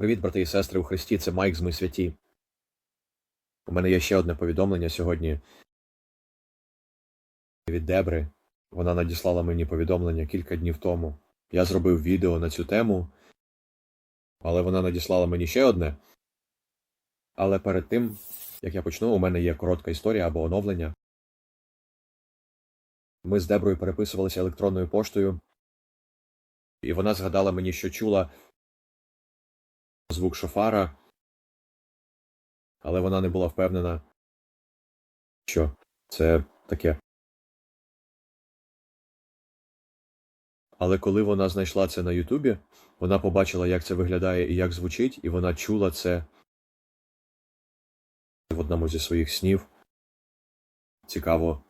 Привіт, брати і сестри у Христі, це Майк з Ми святі. У мене є ще одне повідомлення сьогодні від Дебри. Вона надіслала мені повідомлення кілька днів тому. Я зробив відео на цю тему, але вона надіслала мені ще одне. Але перед тим, як я почну, у мене є коротка історія або оновлення. Ми з Деброю переписувалися електронною поштою, і вона згадала мені, що чула звук шофара, але вона не була впевнена, що це таке. Але коли вона знайшла це на Ютубі, вона побачила, як це виглядає і як звучить, і вона чула це в одному зі своїх снів. Цікаво.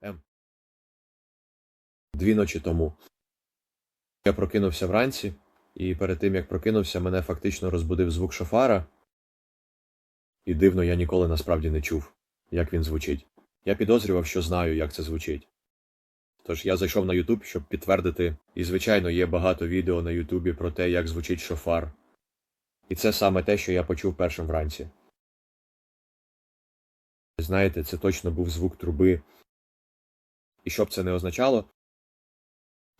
Ем. Дві ночі тому. Я прокинувся вранці, і перед тим як прокинувся, мене фактично розбудив звук шофара. І дивно, я ніколи насправді не чув, як він звучить. Я підозрював, що знаю, як це звучить. Тож я зайшов на Ютуб, щоб підтвердити, і, звичайно, є багато відео на Ютубі про те, як звучить шофар. І це саме те, що я почув першим вранці. Знаєте, це точно був звук труби. І що б це не означало,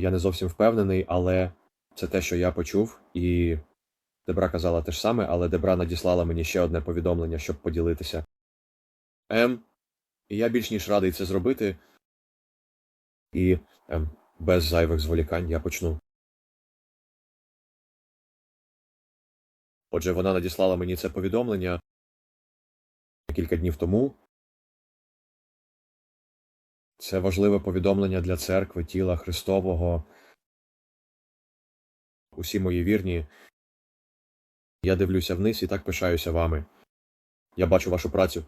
я не зовсім впевнений, але це те, що я почув, і Дебра казала те ж саме, але Дебра надіслала мені ще одне повідомлення, щоб поділитися. Ем, і я більш ніж радий це зробити. І ем, без зайвих зволікань я почну. Отже, вона надіслала мені це повідомлення кілька днів тому. Це важливе повідомлення для церкви, тіла Христового. Усі мої вірні. Я дивлюся вниз і так пишаюся вами. Я бачу вашу працю.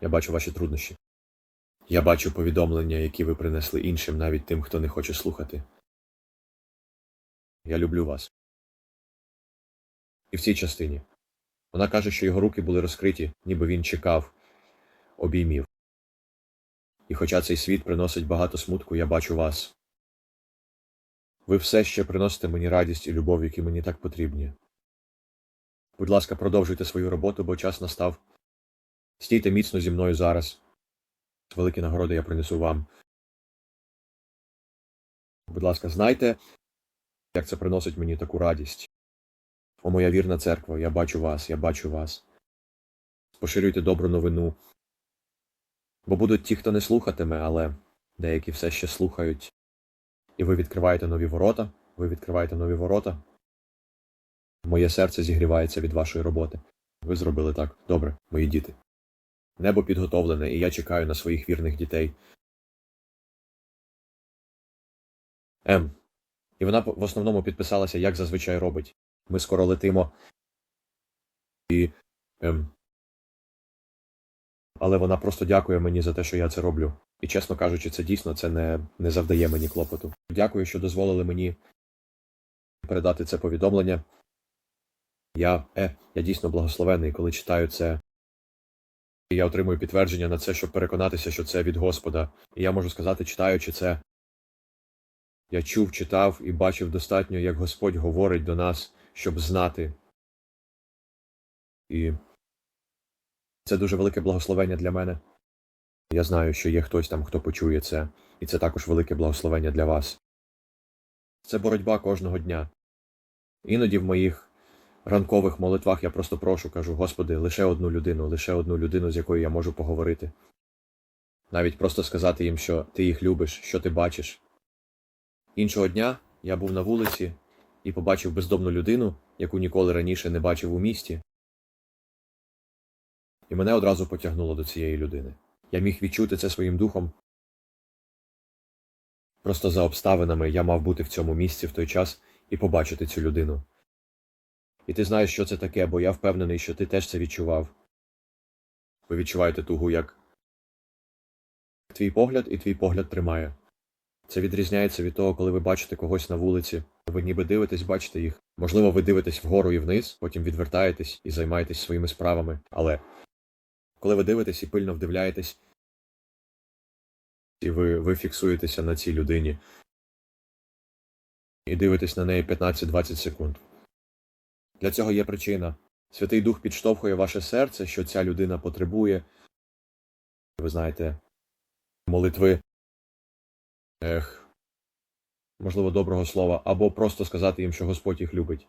Я бачу ваші труднощі. Я бачу повідомлення, які ви принесли іншим, навіть тим, хто не хоче слухати. Я люблю вас. І в цій частині. Вона каже, що його руки були розкриті, ніби він чекав обіймів. І хоча цей світ приносить багато смутку, я бачу вас. Ви все ще приносите мені радість і любов, які мені так потрібні. Будь ласка, продовжуйте свою роботу, бо час настав. Стійте міцно зі мною зараз. Великі нагороди я принесу вам. Будь ласка, знайте, як це приносить мені таку радість. О, моя вірна церква, я бачу вас, я бачу вас. Поширюйте добру новину. Бо будуть ті, хто не слухатиме, але деякі все ще слухають. І ви відкриваєте нові ворота, ви відкриваєте нові ворота. Моє серце зігрівається від вашої роботи. Ви зробили так. Добре, мої діти. Небо підготовлене, і я чекаю на своїх вірних дітей. М. І вона в основному підписалася, як зазвичай робить. Ми скоро летимо. І. Ем. Але вона просто дякує мені за те, що я це роблю. І чесно кажучи, це дійсно це не, не завдає мені клопоту. Дякую, що дозволили мені передати це повідомлення. Я е, я дійсно благословений, коли читаю це. Я отримую підтвердження на це, щоб переконатися, що це від Господа. І я можу сказати, читаючи це, я чув, читав і бачив достатньо, як Господь говорить до нас, щоб знати. І це дуже велике благословення для мене. Я знаю, що є хтось там, хто почує це, і це також велике благословення для вас. Це боротьба кожного дня. Іноді в моїх ранкових молитвах я просто прошу, кажу, Господи, лише одну людину, лише одну людину, з якою я можу поговорити. Навіть просто сказати їм, що ти їх любиш, що ти бачиш. Іншого дня я був на вулиці і побачив бездомну людину, яку ніколи раніше не бачив у місті. І мене одразу потягнуло до цієї людини. Я міг відчути це своїм духом. Просто за обставинами я мав бути в цьому місці в той час і побачити цю людину. І ти знаєш, що це таке, бо я впевнений, що ти теж це відчував. Ви відчуваєте тугу, як твій погляд і твій погляд тримає. Це відрізняється від того, коли ви бачите когось на вулиці, ви ніби дивитесь, бачите їх. Можливо, ви дивитесь вгору і вниз, потім відвертаєтесь і займаєтесь своїми справами. Але коли ви дивитесь і пильно вдивляєтесь, і ви, ви фіксуєтеся на цій людині і дивитесь на неї 15-20 секунд. Для цього є причина. Святий Дух підштовхує ваше серце, що ця людина потребує. Ви знаєте, молитви. Ех, можливо, доброго слова, або просто сказати їм, що Господь їх любить.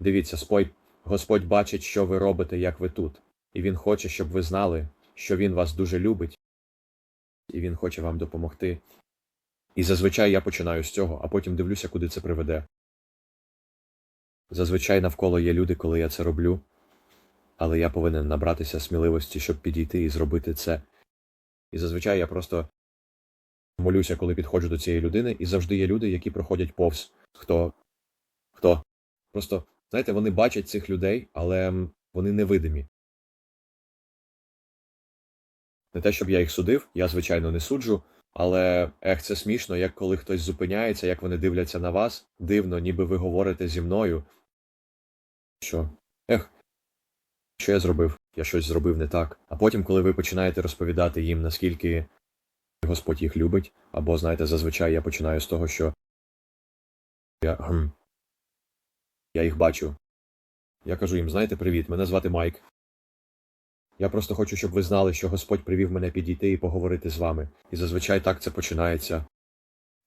Дивіться, Спой, Господь бачить, що ви робите, як ви тут, і Він хоче, щоб ви знали, що Він вас дуже любить, і Він хоче вам допомогти. І зазвичай я починаю з цього, а потім дивлюся, куди це приведе. Зазвичай навколо є люди, коли я це роблю, але я повинен набратися сміливості, щоб підійти і зробити це. І зазвичай я просто молюся, коли підходжу до цієї людини, і завжди є люди, які проходять повз. Хто? Хто? Просто, знаєте, вони бачать цих людей, але вони невидимі. Не те, щоб я їх судив, я, звичайно, не суджу, але ех, це смішно, як коли хтось зупиняється, як вони дивляться на вас, дивно, ніби ви говорите зі мною. Що? Ех, що я зробив? Я щось зробив не так. А потім, коли ви починаєте розповідати їм, наскільки Господь їх любить, або, знаєте, зазвичай я починаю з того, що я, я їх бачу. Я кажу їм, знаєте, привіт, мене звати Майк. Я просто хочу, щоб ви знали, що Господь привів мене підійти і поговорити з вами. І зазвичай так це починається.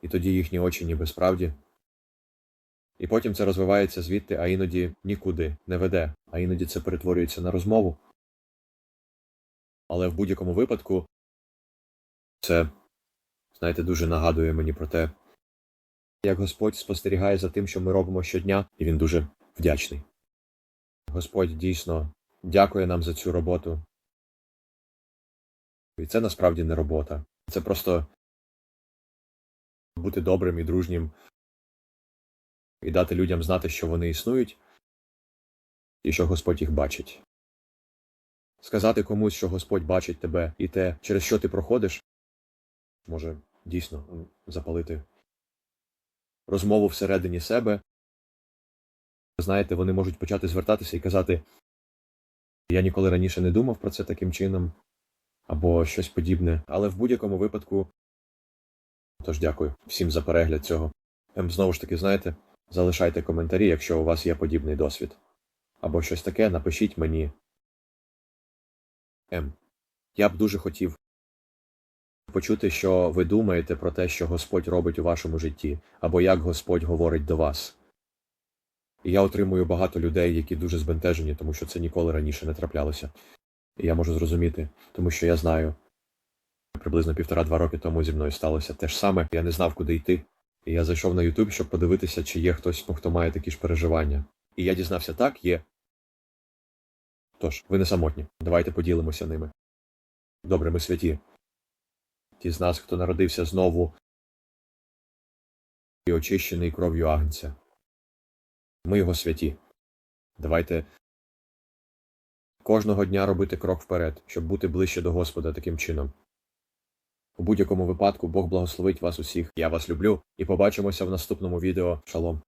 І тоді їхні очі ніби справді. І потім це розвивається звідти, а іноді нікуди не веде, а іноді це перетворюється на розмову. Але в будь-якому випадку це, знаєте, дуже нагадує мені про те, як Господь спостерігає за тим, що ми робимо щодня, і він дуже вдячний. Господь дійсно дякує нам за цю роботу. І це насправді не робота. Це просто бути добрим і дружнім і дати людям знати, що вони існують, і що Господь їх бачить. Сказати комусь, що Господь бачить тебе і те, через що ти проходиш, може дійсно запалити розмову всередині себе. Знаєте, вони можуть почати звертатися і казати: Я ніколи раніше не думав про це таким чином, або щось подібне. Але в будь-якому випадку. Тож дякую всім за перегляд цього. Ем, знову ж таки, знаєте, залишайте коментарі, якщо у вас є подібний досвід. Або щось таке, напишіть мені. Ем, я б дуже хотів почути, що ви думаєте про те, що Господь робить у вашому житті, або як Господь говорить до вас. І я отримую багато людей, які дуже збентежені, тому що це ніколи раніше не траплялося. І я можу зрозуміти, тому що я знаю, приблизно півтора-два роки тому зі мною сталося те ж саме, я не знав, куди йти. І я зайшов на YouTube, щоб подивитися, чи є хтось, хто має такі ж переживання. І я дізнався, так, є. Тож, ви не самотні. Давайте поділимося ними. Добре, ми святі. Ті з нас, хто народився знову і очищений кров'ю Агнця. Ми його святі. Давайте кожного дня робити крок вперед, щоб бути ближче до Господа таким чином. У будь-якому випадку Бог благословить вас усіх. Я вас люблю і побачимося в наступному відео. Шалом.